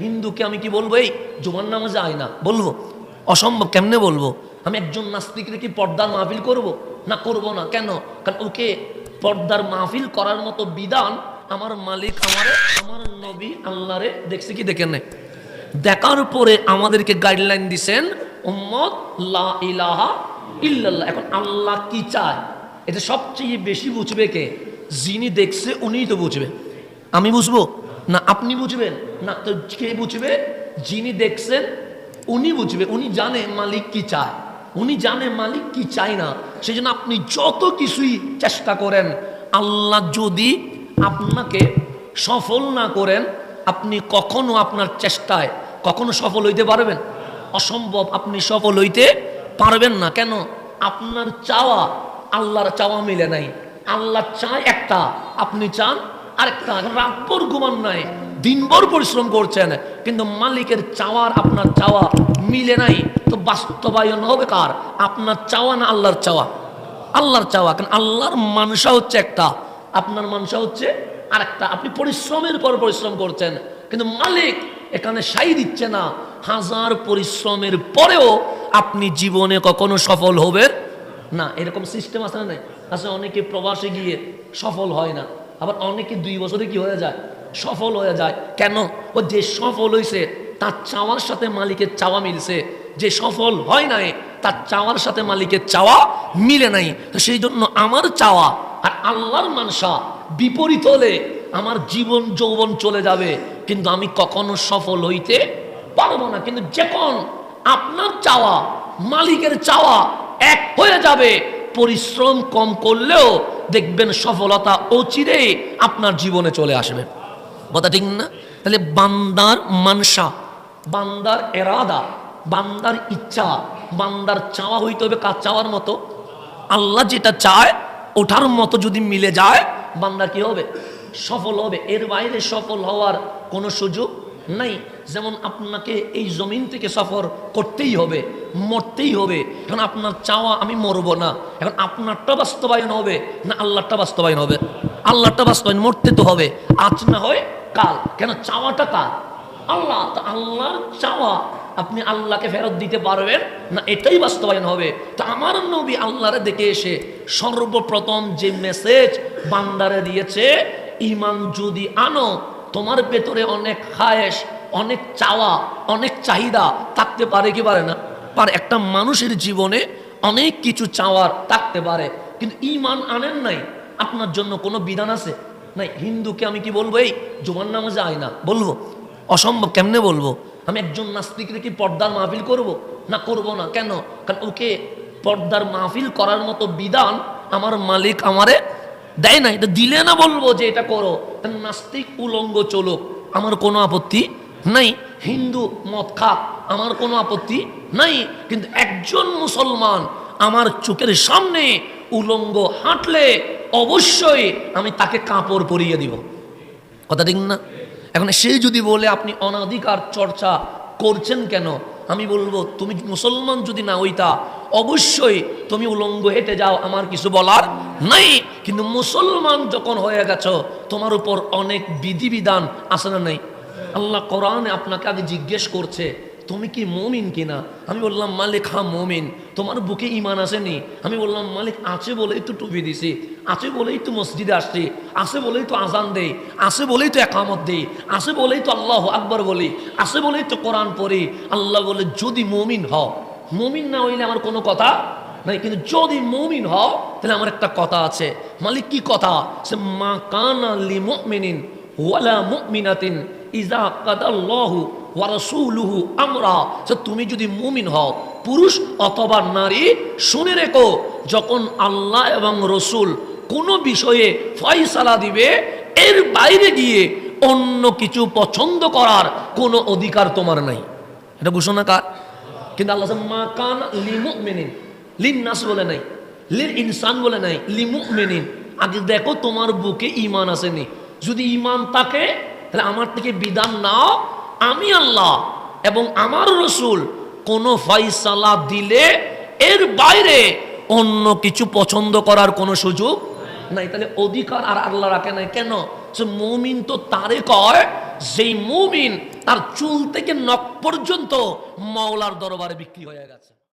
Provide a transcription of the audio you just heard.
হিন্দুকে আমি কি বলব? এই জুমার নামাজে আয় না। বলব, অসম্ভব, কেমনে বলব? আমি একজন নাস্তিকরে কি পর্দার মাহফিল করব? না করব না। কেন? কারণ ওকে পর্দার মাহফিল করার মতো বিধান আমার মালিক, আমারে, আমার নবী আল্লাহরে দেখছে কি দেখেন নাই দেখার পরে আমাদেরকে গাইডলাইন দিছেন, উম্মত, লা ইলাহা ইল্লাল্লাহ। এখন আল্লাহ কি চায়? এটা সবচেয়ে বেশি বুঝবে কে? যিনি দেখছে, উনিই তো বুঝবে। আমি বুঝব? না আপনি বুঝবেন, না তো কে বুঝবে? যিনি দেখছেন, উনি বুঝবে, উনি জানে মালিক কি চায়। উনি জানে মালিক কি চায় না। সেই জন্য আপনি যত কিছুই চেষ্টা করেন, আল্লাহ যদি আপনাকে সফল না করেন, আপনি কখনো আপনার চেষ্টায় কখনো সফল হইতে পারবেন? অসম্ভব, আপনি সফল হইতে পারবেন না। কেন? আপনার চাওয়া, আল্লাহর চাওয়া মিলে নাই। আল্লাহ চায় একটা, আপনি চান আরেকটা রাতভর ঘুমান নাই, দিনভর পরিশ্রম করছেন, কিন্তু মালিকের চাওয়ার আপনার চাওয়া মিলে নাই, তো বাস্তবায়ন হবে কার? আপনার চাওয়া না আল্লাহর চাওয়া? আল্লাহর চাওয়া, কারণ আল্লাহর মানসা হচ্ছে একটা, আপনার মানসা হচ্ছে আরেকটা। আপনি পরিশ্রমের পর পরিশ্রম করছেন, কিন্তু মালিক এখানে সাই দিচ্ছে না। হাজার পরিশ্রমের পরেও আপনি জীবনে কখনো সফল হবেন না। এরকম সিস্টেম আছে না আছে অনেকে প্রবাসে গিয়ে সফল হয় না। আবার অনেকে দুই বছরে কি হয়ে যায়? সফল হয়ে যায়। কেন? ও যে সফল হয়েছে তার চাওয়ার সাথে মালিকের চাওয়া মিলছে। যে সফল হয় নাই, তার চাওয়ার সাথে মালিকের চাওয়া মিলে নাই। সেই জন্য আমার চাওয়া আর আল্লাহর মানসা বিপরীত হলে আমার জীবন যৌবন চলে যাবে। কিন্তু আমি কখনো সফল হইতে পারব না। কিন্তু যখন আপনার চাওয়া, মালিকের চাওয়া এক হয়ে যাবে, পরিশ্রম কম করলেও দেখবেন সফলতা অচিরেই আপনার জীবনে চলে আসবে। কথা ঠিক না? তাহলে বান্দার মানসা, বান্দার এরাদা, বান্দার ইচ্ছা, বান্দার চাওয়া হইতে হবে কাজ চাওয়ার মতো? আল্লাহ যেটা চায়, ওঠার মতো যদি মিলে যায়, বান্দা কি হবে? সফল হবে। এর বাইরে সফল হওয়ার কোনো সুযোগ নাই। যেমন আপনাকে এই জমিন থেকে সফর করতেই হবে, মরতেই হবে। এখন আপনার চাওয়া আমি মরব না। এখন আপনারটা বাস্তবায়ন হবে না আল্লাহটা বাস্তবায়ন হবে? আল্লাহটা বাস্তবায়ন, মরতে তো হবে। আজ না হয় কাল। কেন চাওয়াটা কাল আল্লাহ। তো আল্লাহর চাওয়া আপনি আল্লাহকে ফেরত দিতে পারবেন না এটাই বাস্তবায়ন হবে? তো আমার নবী আল্লাহরে দেখে এসে সর্বপ্রথম যে মেসেজ বান্দারে দিয়েছে, ইমান যদি আনো তোমার ভেতরে অনেক খায়েশ, অনেক চাওয়া, অনেক চাহিদা থাকতে পারে কি পারে না? পারে একটা মানুষের জীবনে অনেক কিছু চাওয়ার থাকতে পারে, কিন্তু ইমান আনেন নাই। আপনার জন্য কোনো বিধান আছে? নাই, হিন্দুকে আমি কি বলব? এই জুমার নামাজে আয় না, বলব। অসম্ভব, কেমনে বলব? আমি একজন নাস্তিকরে কি পর্দার মাহফিল করব? না করব না, কেন? কারণ ওকে পর্দার মাহফিল করার মতো বিধান আমার মালিক আমারে দেয় না এটা দিলে না বলব যে এটা করো। নাস্তিক উলঙ্গ চলুক, আমার কোনো আপত্তি নাই। হিন্দু মদ খাক, আমার কোনো আপত্তি নাই। কিন্তু একজন মুসলমান আমার চোখের সামনে উলঙ্গ হাঁটলে অবশ্যই আমি তাকে কাপড় পরিয়ে দিব। কথা ঠিক না? এখন সে যদি বলে আপনি অনাধিকার চর্চা করছেন কেন? আমি বলব, তুমি মুসলমান যদি না হইতা, অবশ্যই তুমি উলঙ্গ হেঁটে যাও, আমার কিছু বলার নাই। কিন্তু মুসলমান যখন হয়ে গেছ, তোমার উপর অনেক বিধিবিধান আছে না নাই? আল্লাহ কোরআনে আপনাকে আগে জিজ্ঞেস করছে, তুমি কি মমিন কিনা? আমি বললাম, মালিক হা মমিন। তোমার বুকে ইমান আসেনি? আমি বললাম, মালিক, আছে বলেই তো টুপি দিছি, আছে বলেই তো মসজিদে আসছি, আছে বলেই তো আজান দেই, আছে বলেই তো একামত দেই, আছে বলেই তো আল্লাহ আকবর বলি, আছে বলেই তো কোরআন পড়ি। আল্লাহ বলে, যদি মমিন হও, মমিন না হইলে আমার কোনো কথা নাই, কিন্তু যদি মমিন হও, তাহলে আমার একটা কথা আছে। মালিক কি কথা? সে মা কানা লি মুমিনিন ওয়ালা মুমিনাতিন ইজা কাদাল্লাহু ওয়ারাসুলুহু আমরা। সে তুমি যদি মুমিন হও, পুরুষ অথবা নারী, শুনে রেখো, যখন আল্লাহ এবং রসুল কোনো বিষয়ে ফয়সালা দিবে, এর বাইরে গিয়ে অন্য কিছু পছন্দ করার কোনো অধিকার তোমার নাই। এটা ঘোষণা কার? কিন্তু আল্লাহ মা কান লিমু মেনিন লিন নাস বলে নাই, লিন ইনসান বলে নাই লিমু মেনিন আগে দেখো তোমার বুকে ইমান আসেনি। যদি ইমান থাকে, তাহলে আমার থেকে বিধান নাও, আমি আল্লাহ এবং আমার রসুল কোনো ফয়সালা দিলে এর বাইরে অন্য কিছু পছন্দ করার কোনো সুযোগ নাই। তাহলে অধিকার আর আল্লাহ রাখে নাই কেন? সে মুমিন তো তারে কয়, যেই মুমিন তার চুল থেকে নখ পর্যন্ত মওলার দরবারে বিক্রি হয়ে গেছে।